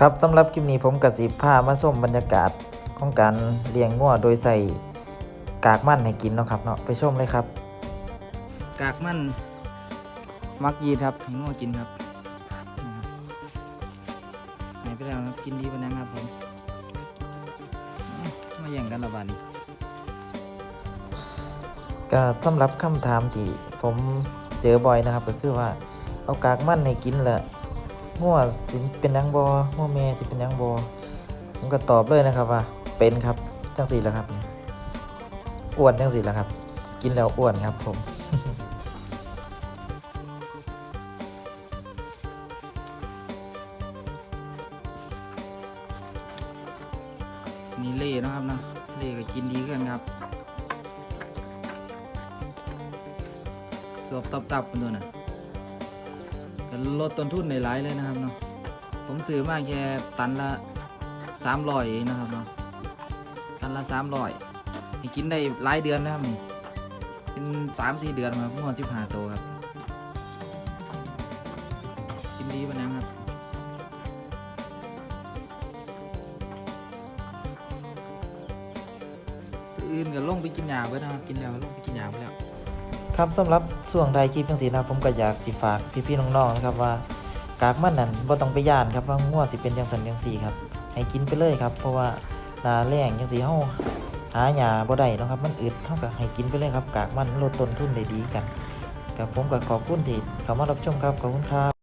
ครับสำหรับคลิปนี้ผมกับสิพามาส้มบรรยากาศของการเลี้ยงงัวโดยใส่กากมันให้กินเนาะครับเนาะไปชมเลยครับ กากมันมักยีดครับให้ง้อกินครับนี่ครับหายไปแล้วครับกินดีปานยังครับผมอื้อมาแย่งกันละบาดนี้ก็สำหรับคำถามที่ผมเจอบ่อยนะครับ ก็คือว่าเอากากมันให้กินและ งัวสิเป็นยังบองัวแม่สิเป็นยังบอผมก็ตอบเลยนะครับว่า เป็นครับจังสีแหละครับอ้วนจังสีแหละครับ กินแล้วอ้วนครับผมนี่เล่นะครับเนาะเล่ก็กินดีขึ้นครับสวบตับๆกันด้วยนะ ลดต้นทุนในหลายเลยนะครับเนาะผมซื้อมาแค่ตันละสามร้อยนะครับเนาะตันละสามร้อยให้กินได้หลายเดือนนะครับนี่เป็นสามสี่เดือนมาพวกสิบห้าตัวครับ กินดีปะนะครับอื่นก็ลงไปกินยาไปนะครับกินแล้วลงไปกินยาไปแล้ว ครับสำหรับส่วงใดคลิปจังสีนะผมก็อยากสิฝากพี่ๆน้องๆนะครับว่ากากมันนั่นบ่ต้องไปย่านครับว่าง่วสิเป็นจังสันจังสีครับให้กินไปเลยครับ เพราะว่านาแรงจังสีเฮาหาหยาบ่ได้นะครับมันอึดเท่ากับให้กินไปเลยครับ กากมันลดต้นทุนได้ดีกันกับผมก็ขอบคุณที่เข้ามารับชมครับขอบคุณครับ